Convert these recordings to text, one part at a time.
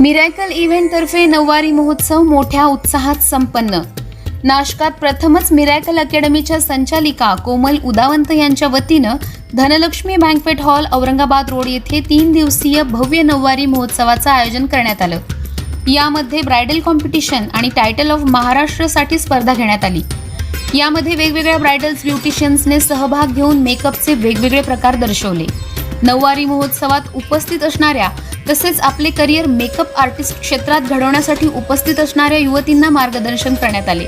Miracle इव्हेंटतर्फे नऊवारी महोत्सव मोठ्या उत्साहात संपन्न. नाशकात प्रथमच मिरॅकल अकॅडमीच्या संचालिका कोमल उदावंत यांच्या वतीनं Dhanalakshmi banquet hall Aurangabad road येथे तीन दिवसीय भव्य नऊवारी महोत्सवाचं आयोजन करण्यात आलं. यामध्ये ब्रायडल कॉम्पिटिशन आणि टायटल ऑफ महाराष्ट्रसाठी स्पर्धा घेण्यात आली. यामध्ये वेगवेगळ्या ब्रायडल्स ब्युटिशियन्सने सहभाग घेऊन मेकअपचे वेगवेगळे प्रकार दर्शवले. नऊवारी महोत्सवात उपस्थित असणाऱ्या तसेच आपले करिअर मेकअप आर्टिस्ट क्षेत्रात घडवण्यासाठी उपस्थित असणाऱ्या युवतींना मार्गदर्शन करण्यात आले.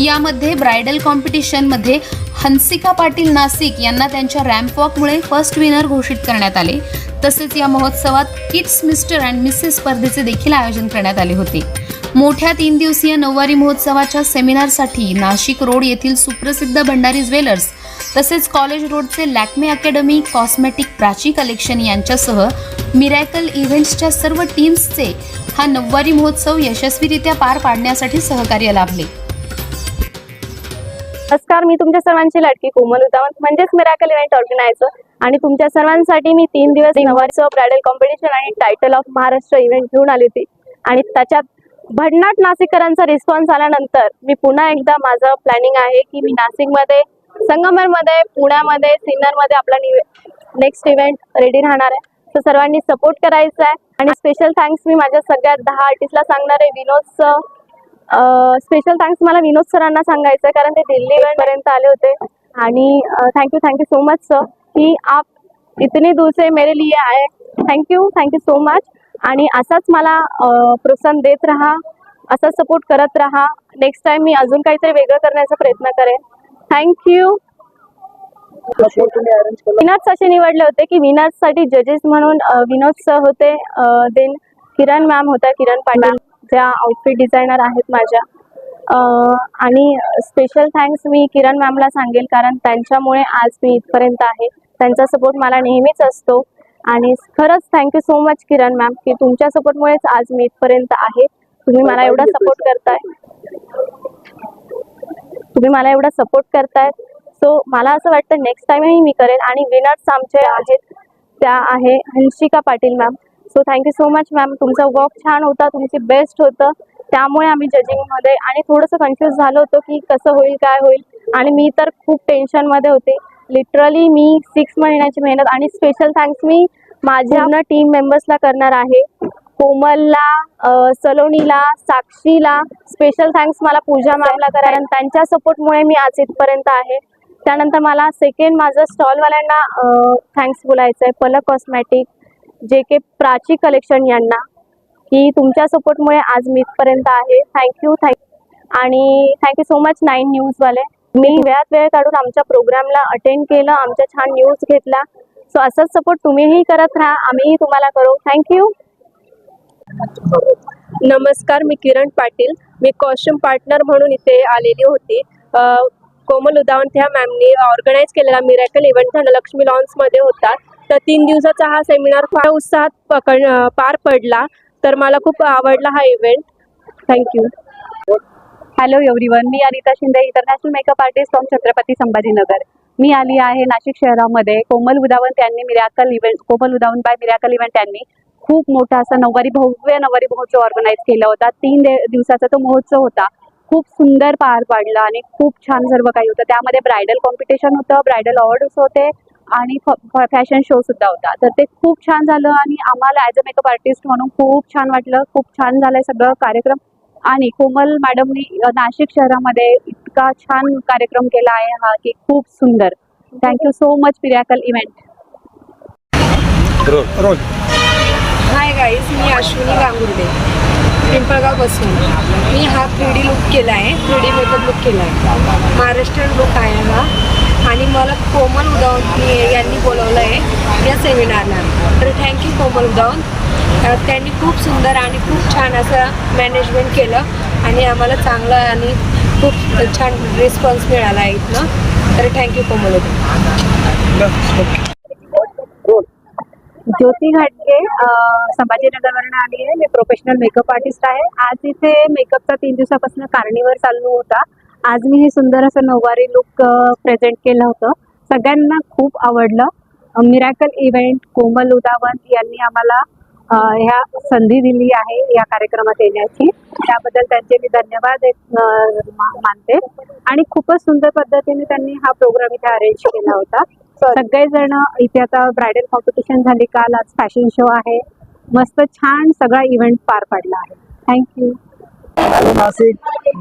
यामध्ये ब्रायडल कॉम्पिटिशनमध्ये हंसिका पाटील नाशिक यांना त्यांच्या रॅम्प वॉकमुळे फर्स्ट विनर घोषित करण्यात आले. तसेच या महोत्सवात किड्स मिस्टर अँड मिसेस स्पर्धेचे देखील आयोजन करण्यात आले होते. मोठ्या तीन दिवसीय नऊवारी महोत्सवाच्या सेमिनारसाठी नाशिक रोड येथील सुप्रसिद्ध भंडारी ज्वेलर्स तसेच कॉलेज रोडचे Lakme academy cosmetic Prachi collection यांच्यासह मिरॅकल इव्हेंट्सच्या सर्व टीम्सचे हा नववारी महोत्सव यशस्वीरित्या पार पाडण्यासाठी सहकार्य लाभले. नमस्कार मी तुमच्या सर्वांची लाडकी कोमल उदावंत. म्हणजेच मिराकल इव्हेंट ऑर्गनायझर आणि तुमच्या सर्वांसाठी मी तीन दिवस नवारीचं ब्रायडल कॉम्पिटिशन आणि टायटल ऑफ महाराष्ट्र इव्हेंट घेऊन आली होती. आणि त्याच्यात भन्नाट नाशिककरांचा रिस्पॉन्स आल्यानंतर मी पुन्हा एकदा माझं प्लॅनिंग आहे की मी नाशिकमध्ये संगमरमध्ये पुण्यामध्ये सिन्नरमध्ये आपला नेक्स्ट इव्हेंट रेडी राहणार आहे. तर सर्वांनी सपोर्ट करायचा आहे. आणि स्पेशल थँक्स मी माझ्या सगळ्या दहा आर्टिस्टला सांगणार आहे. विनोद स्पेशल थँक्स मला विनोद सरांना सांगायचं आहे कारण ते दिल्ली इव्हेंट पर्यंत आले होते. आणि thank you thank you so much sir की आप इतने दूर से मेरे लिए आए. थँक्यू थँक्यू सो मच आणि असाच मला प्रोत्साहन देत राहा असाच सपोर्ट करत राहा. नेक्स्ट टाइम मी अजून काहीतरी वेगळं करण्याचा प्रयत्न करेन. थँक्यू विनर्स असे निवडले होते की विनर्ससाठी जजेस म्हणून विनोद सर होते. देन किरण मॅम होत्या किरण पाटील ज्या आउटफिट डिझायनर आहेत माझ्या. आणि स्पेशल थँक्स मी किरण मॅमला सांगेल कारण त्यांच्यामुळे आज मी इथपर्यंत आहे. त्यांचा सपोर्ट मला नेहमीच असतो. आणि खरंच thank you so much Kiran ma'am की तुमच्या सपोर्टमुळेच आज मी इथपर्यंत आहे. तुम्ही मला एवढा सपोर्ट करताय. तुम्ही मला एवढा सपोर्ट करताय. सो मला असं वाटतं नेक्स्ट टाइमही मी करेन आणि विनर्स आमचे आहेत त्या आहे Hanshika Patil ma'am so thank you so much ma'am तुमचा वॉक छान होता तुमचे बेस्ट होतं. त्यामुळे आम्ही जजिंगमध्ये आणि थोडंसं कन्फ्यूज झालो होतो की कसं होईल काय होईल. आणि मी तर खूप टेन्शनमध्ये होते. लिटरली मी सिक्स महिन्याची मेहनत आणि स्पेशल थँक्स मी माझ्या टीम मेंबर्सला करणार आहे. कोमलला सलोनीला साक्षीला स्पेशल थँक्स मला पूजा मॅमला कारण त्यांच्या सपोर्टमुळे मी आज इथपर्यंत आहे. त्यानंतर मला सेकंड माझं स्टॉलवाल्यांना थँक्स बोलायचं आहे पलक कॉस्मॅटिक जे के प्राची कलेक्शन यांना की तुमच्या सपोर्टमुळे आज मी इथपर्यंत आहे. थँक्यू थँक आणि thank you so much nine न्यूजवाले मी वेळात वेळ काढून आमच्या प्रोग्रामला अटेंड केलं आमच्या छान न्यूज घेतला. सो असंच सपोर्ट तुम्हीही करत राहा. आम्हीही तुम्हाला करू. थँक्यू नमस्कार मी किरण पाटील. मी कॉस्ट्युम पार्टनर म्हणून इथे आलेली होती. कोमल उदावंत ह्या मॅमनी ऑर्गनाईज केलेला मिरॅकल इव्हेंट धनलक्ष्मी लॉन्समध्ये होता. तर तीन दिवसाचा हा सेमिनार फार उत्साहात पकड पार पडला. तर मला खूप आवडला हा event thank you hello everyone me Anita Shinde international makeup artist from Chhatrapati Sambhajinagar. मी आली आहे नाशिक शहरामध्ये. कोमल उदावंत यांनी miracle event Komal Udavant by miracle event यांनी खूप मोठा असा नववारी भव्य नववारी महोत्सव ऑर्गनाईज केला होता. तीन दे- दिवसाचा तो महोत्सव होता. खूप सुंदर पार पाडला आणि खूप छान सर्व काही होतं. त्यामध्ये ब्रायडल कॉम्पिटिशन होतं ब्रायडल अवॉर्ड्स होते आणि फॅशन शो सुद्धा होता. तर ते खूप छान झालं आणि आम्हाला ॲज अ मेकअप आर्टिस्ट म्हणून खूप छान वाटलं. खूप छान झालं सगळं कार्यक्रम. आणि कोमल मॅडमनी नाशिक शहरामध्ये इतका छान कार्यक्रम केला आहे हा की खूप सुंदर. Thank you so much miracle event hi guys मी अश्विनी गांगुर्डे. पिंपळगाव बसून मी हा थ्री डी लुक केला आहे. थ्री डी मेकअप लुक केला आहे. महाराष्ट्रीयन लुक आहे हा. आणि मला कोमल उदावंत यांनी बोलवलं आहे या सेमिनारला तर थँक्यू कोमल उदावंत त्यांनी खूप सुंदर आणि खूप छान असं मॅनेजमेंट केलं आणि आम्हाला चांगलं आणि खूप छान रिस्पॉन्स मिळाला आहे इथनं. तर थँक्यू कोमल उदावंत ज्योती घाटगे अ, संभाजीनगरवरून आली आहे. मी प्रोफेशनल मेकअप आर्टिस्ट आहे. आज इथे मेकअपचा तीन दिवसापासून कार्निवल चालू होता. आज मी हे सुंदर असं नऊवारी लुक प्रेझेंट केलं होतं. सगळ्यांना खूप आवडलं. मिरॅकल इव्हेंट कोमल उदावंत यांनी आम्हाला ह्या संधी दिली आहे या कार्यक्रमात येण्याची. त्याबद्दल त्यांचे मी धन्यवाद मानते. आणि खूपच सुंदर पद्धतीने त्यांनी हा प्रोग्राम इथे अरेंज केला होता. सगळेजण इथे आता ब्रायडल कॉम्पिटिशन झाली काल आज फॅशन शो आहे. मस्त छान सगळा इव्हेंट पार पडला आहे. Thank you hello Nashik.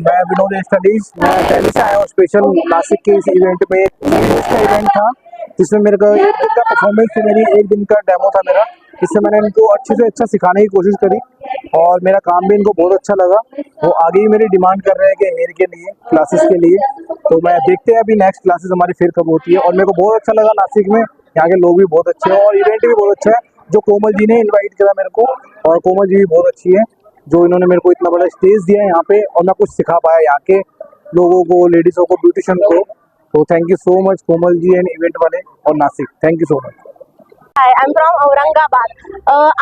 मैं विनोद स्टडीज. मैं दिल्ली से आया हूँ स्पेशल नासिक के इस इवेंट में इसका इवेंट था जिसमें मेरे को एक दिन का परफॉर्मेंस थी मेरी एक दिन का डेमो था मेरा जिससे मैंने इनको अच्छे से अच्छा सिखाने की कोशिश करी। और मेरा काम भी इनको बहुत अच्छा लगा। वो आगे ही मेरी डिमांड कर रहे हैं कि हेयर के लिए क्लासेस के लिए। तो मैं देखते हैं अभी नेक्स्ट क्लासेस हमारी फिर कब होती है। और मेरे को बहुत अच्छा लगा नासिक में। यहाँ के लोग भी बहुत अच्छे हैं और इवेंट भी बहुत अच्छा है। जो कोमल जी ने इन्वाइट करा मेरे को, और कोमल जी भी बहुत अच्छी है, जो इन्होंने मेरे को इतना बड़ा स्टेज दिया है यहाँ पे, और मैं कुछ सिखा पाया यहाँ के लोगों को लेडीजों को ब्यूटिशियन को। तो thank you so much Komal ji and event वाले, और Nashik. Thank you so much I am from Aurangabad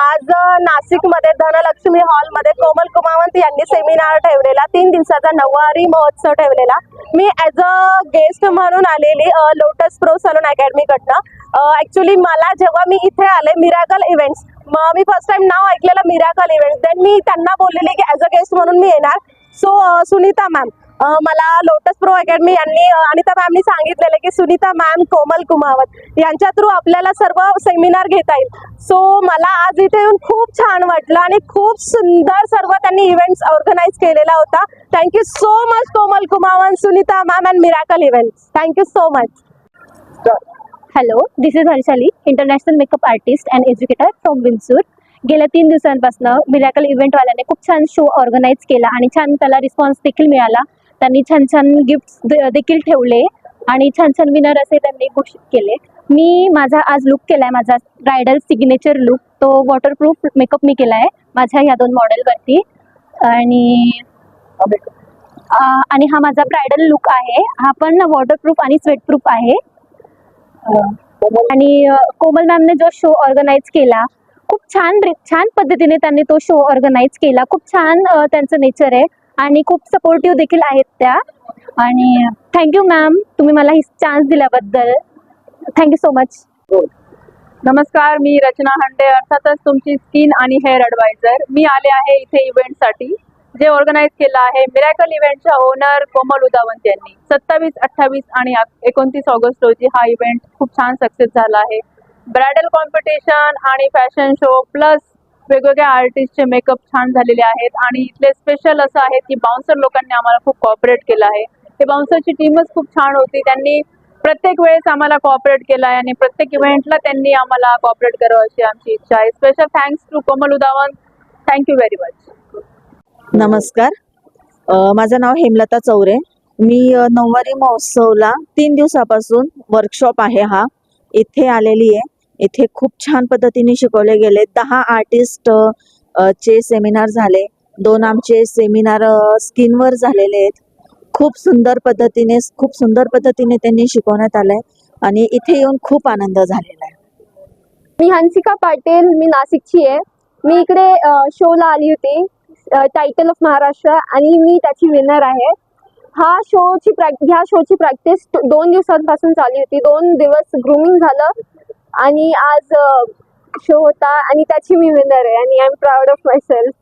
आज uh, नाशिकमध्ये धनलक्ष्मी हॉलमध्ये कोमल कुमावंत यांनी सेमिनार ठेवलेला. तीन दिवसाचा नववारी महोत्सव ठेवलेला. मी ॲज अ गेस्ट म्हणून आलेली लोटस प्रो सलून अकॅडमीकडनं ॲक्च्युली मला जेव्हा मी इथे आले मिराकल इव्हेंट्स मग मी फर्स्ट टाइम नाव ऐकलेलं मिराकल इव्हेंट्स देन मी त्यांना बोललेली की ॲज अ गेस्ट म्हणून मी येणार. सो uh, सुनीता मॅम मला लोटस प्रो अकॅडमी यांनी अनिता मॅमनी सांगितलेलं की सुनीता मॅम कोमल कुमावत यांच्या थ्रू आपल्याला सर्व सेमिनार घेता येईल. सो मला आज इथे येऊन खूप छान वाटलं आणि खूप सुंदर सर्व त्यांनी इव्हेंट्स ऑर्गनाईज केलेला होता. Thank you so much Komal Kumawan Sunita ma'am and Miracle Events thank you so much hello this is Harshali international makeup artist and educator from विन्सूर गेल्या तीन दिवसांपासून मिराकल इव्हेंटवाल्याने खूप छान शो ऑर्गनाईज केला आणि छान त्याला रिस्पॉन्स देखील मिळाला. त्यांनी छान छान गिफ्ट देखील ठेवले आणि छान छान विनर असे त्यांनी घोषित केले. मी माझा आज लुक केला आहे माझा ब्रायडल सिग्नेचर लुक तो वॉटरप्रूफ मेकअप मी केला आहे माझ्या ह्या दोन मॉडेलवरती आणि आणि हा माझा ब्रायडल लुक आहे. हा पण वॉटरप्रूफ आणि स्वेटप्रूफ आहे. आणि कोमल मॅमने जो शो ऑर्गनाईज केला खूप छान छान पद्धतीने त्यांनी तो शो ऑर्गनाईज केला. खूप छान त्यांचं नेचर आहे. आणि खूप सपोर्टिव्ह देखील आहेत त्या. आणि थँक्यू मॅम तुम्ही मला ही चान्स दिल्याबद्दल. थँक्यू सो मच नमस्कार मी रचना हंडे. अर्थातच तुमची स्किन आणि हेअर ॲडवायझर मी आले आहे इथे इव्हेंटसाठी जे ऑर्गनाईज केलं आहे मिरॅकल इव्हेंटच्या ओनर कोमल उदावंत यांनी. सत्तावीस अठ्ठावीस आणि एकोणतीस ऑगस्ट रोजी हा इव्हेंट खूप छान सक्सेस झाला आहे. ब्रायडल कॉम्पिटिशन आणि फॅशन शो प्लस वेगवेगळ्या आर्टिस्टचे मेकअप छान झालेले आहेत. आणि इथले स्पेशल असं आहे की बाउन्सर लोकांनी आम्हाला खूप कॉपरेट केलं आहे. ते बाउन्सरची टीमच खूप छान होती. त्यांनी प्रत्येक वेळेस आम्हाला कॉपरेट केला आहे आणि प्रत्येक इव्हेंटला त्यांनी आम्हाला कॉपरेट करावं अशी आमची इच्छा आहे. Special thanks to Komal Udawan thank you very much नमस्कार. माझं नाव हेमलता चौरे. मी नऊवारी महोत्सवला तीन दिवसापासून वर्कशॉप आहे हा. इथे आलेली आहे. इथे खूप छान पद्धतीने शिकवले गेले. दहा आर्टिस्ट चे सेमिनार झाले. दोन आमचे सेमिनार स्किनवर झालेले आहेत. खूप सुंदर पद्धतीने खूप सुंदर पद्धतीने त्यांनी शिकवण्यात आलंय आणि इथे येऊन खूप आनंद झालेला आहे. मी हंसिका पाटील मी नाशिकची आहे. मी इकडे शोला आली होती टायटल ऑफ महाराष्ट्र आणि मी त्याची विनर आहे. हा शोची प्रॅक ह्या शोची प्रॅक्टिस दोन दिवसांपासून चालली होती. दोन दिवस ग्रुमिंग झालं. आणि आज शो होता आणि त्याची मी विनर आहे आणि I am proud of my self